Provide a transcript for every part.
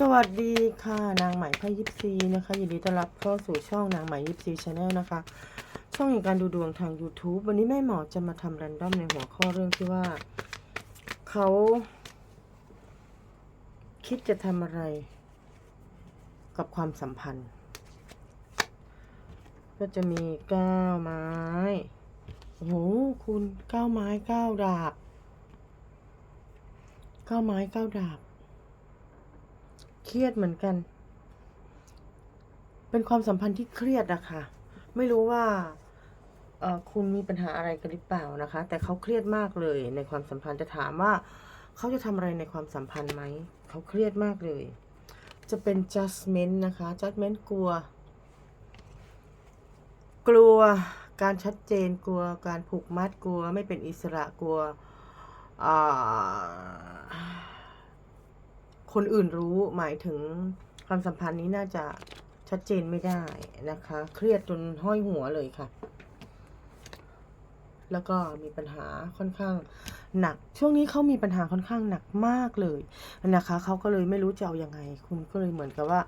สวัสดีค่ะนางไหม่ไพ่ยิปซีนะคะยินดีต้อนรับเข้าสู่ช่องนางไหม่ยิปซีชาแนลนะคะ ช่องแห่งการดูดวงทาง YouTube วันนี้แม่หมอจะมาทำรันดอมในหัวข้อเรื่องที่ว่า เขา คิดจะทำอะไร กับความสัมพันธ์ ก็จะมีก้าไม้โอ้โหคุณก้าไม้ก้าดาบก้าไม้ก้าดาบ เครียดเหมือนกัน เป็นความสัมพันธ์ที่เครียดอะค่ะ ไม่รู้ว่าคุณมีปัญหาอะไรกันหรือเปล่านะคะ แต่เขาเครียดมากเลยในความสัมพันธ์จะถามว่า เขาจะทำอะไรในความสัมพันธ์ไหม เขาเครียดมากเลย จะเป็น judgment นะคะ judgment กลัว กลัวการชัดเจนกลัวการผูกมัดกลัว ไม่เป็นอิสระกลัวอ่า คนอื่นรู้หมายถึงความสัมพันธ์นี้น่าจะชัดเจนไม่ได้นะคะ เครียดจนห้อยหัวเลยค่ะ แล้วก็มีปัญหาค่อนข้างหนัก ช่วงนี้เขามีปัญหาค่อนข้างหนักมากเลยนะคะเขาก็เลยไม่รู้จะเอาอยัางไง คุณก็เลยเหมือนกับว่า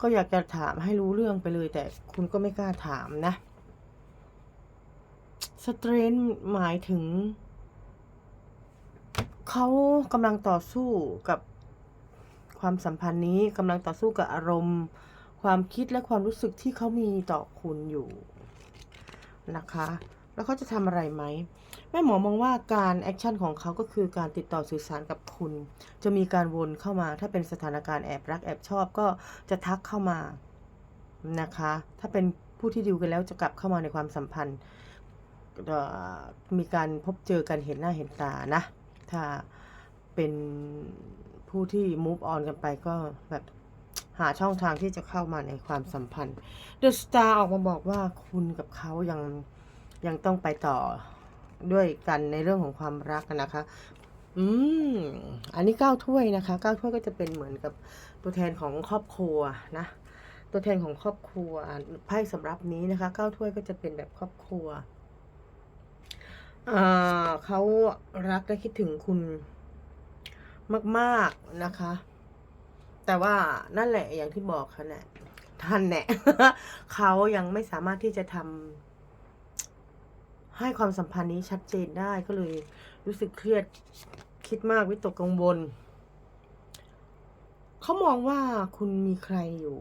ก็อยากจะถามให้รู้เรื่องไปเลย แต่คุณก็ไม่กล้าถามนะสเตรนหมายถึงเขากำลังต่อสู้กับ ความสัมพันธ์นี้กำลังต่อสู้กับอารมณ์ ความคิดและความรู้สึกที่เขามีต่อคุณอยู่นะคะ แล้วเขาจะทำอะไรไหมแม่หมอมองว่าการแอคชั่นของเขาก็คือการติดต่อสื่อสารกับคุณ จะมีการวนเข้ามา ถ้าเป็นสถานการณ์แอบรักแอบชอบก็จะทักเข้ามานะคะ ถ้าเป็นผู้ที่ดิวกันแล้วจะกลับเข้ามาในความสัมพันธ์ มีการพบเจอกันเห็นหน้าเห็นตานะ ถ้าเป็น ผู้ที่ move on กันไปก็แบบหาช่องทางที่จะเข้ามาในความสัมพันธ์ The Star ออกมาบอกว่าคุณกับเขายังยังต้องไปต่อด้วยกันในเรื่องของความรักนะคะ อืม อันนี้เก้าถ้วยนะคะเก้าถ้วยก็จะเป็นเหมือนกับตัวแทนของครอบครัวนะ ตัวแทนของครอบครัวไพ่สำรับนี้นะคะเก้าถ้วยก็จะเป็นแบบครอบครัว อ่าเขารักและคิดถึงคุณ มากๆนะคะ แต่ว่านั่นแหละอย่างที่บอกค่ะเนี่ยท่านเนี่ยเขายังไม่สามารถที่จะทำให้ความสัมพันธ์นี้ชัดเจนได้ก็เลย รู้สึกเครียดคิดมากวิตกกังวลเขามองว่าคุณมีใครอยู่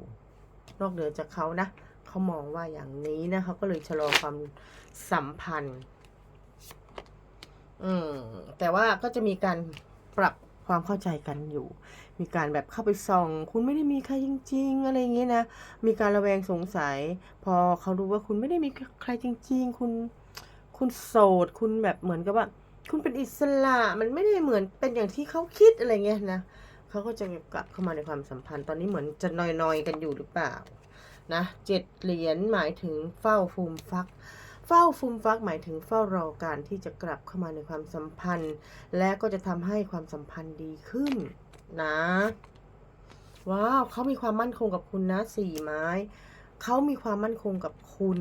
นอกเหนือจากเขานะเขามองว่าอย่างนี้นะเขาก็เลยชะลอความสัมพันธ์ อืมแต่ว่าก็จะมีการปรับ ความเข้าใจกันอยู่ มีการแบบเข้าไปส่อง คุณไม่ได้มีใครจริง ๆ อะไรอย่างเงี้ยนะ มีการระแวงสงสัย พอเขารู้ว่าคุณไม่ได้มีใครจริง ๆ คุณคุณโสด คุณแบบเหมือนกับว่า คุณเป็นอิสระมันไม่ได้เหมือนเป็นอย่างที่เขาคิดอะไรเงี้ยนะเขาก็จะกลับเข้ามาในความสัมพันธ์ ตอนนี้เหมือนจะนอยๆกันอยู่หรือเปล่านะเจ็ดเหรียญหมายถึงเฝ้าฟูมฟัก เฝ้าฟูมฟักหมายถึงเฝ้ารอการที่จะกลับเข้ามาในความสัมพันธ์ และก็จะทำให้ความสัมพันธ์ดีขึ้นนะว้าวเขามีความมั่นคงกับคุณนะสี่ไม้เขามีความมั่นคงกับคุณ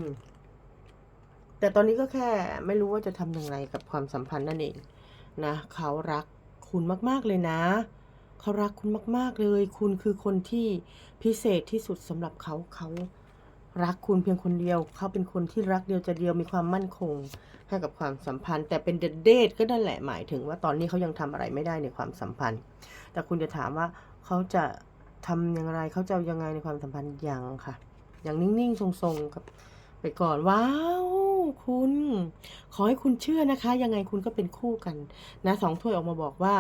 แต่ตอนนี้ก็แค่ไม่รู้ว่าจะทำอย่างไรกับความสัมพันธ์นั่นเองนะเขารักคุณมาก ๆ เลยนะเขารักคุณมาก ๆ เลย คุณคือคนที่พิเศษที่สุดสำหรับเขาเขา รักคุณเพียงคนเดียว เขาเป็นคนที่รักเดียวใจเดียวมีความมั่นคงให้กับความสัมพันธ์ แต่เป็นเดทก็นั่นแหละหมายถึงว่าตอนนี้เขายังทำอะไรไม่ได้ในความสัมพันธ์ แต่คุณจะถามว่าเขาจะทำอย่างไรเขาจะยังไงในความสัมพันธ์ยังค่ะ อย่างนิ่งๆทรงๆกับไปก่อนว้าวคุณ ขอให้คุณเชื่อนะคะ ยังไงคุณก็เป็นคู่กัน นะสองถ้วยออกมาบอกว่า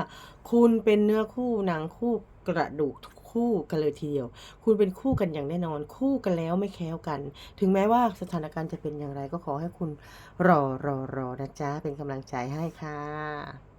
คุณเป็นเนื้อคู่หนังคู่กระดูก คู่กันเลยทีเดียว คุณเป็นคู่กันอย่างแน่นอน คู่กันแล้วไม่แค้วกัน ถึงแม้ว่าสถานการณ์จะเป็นอย่างไรก็ขอให้คุณรอรอรอนะจ๊ะเป็นกำลังใจให้ค่ะ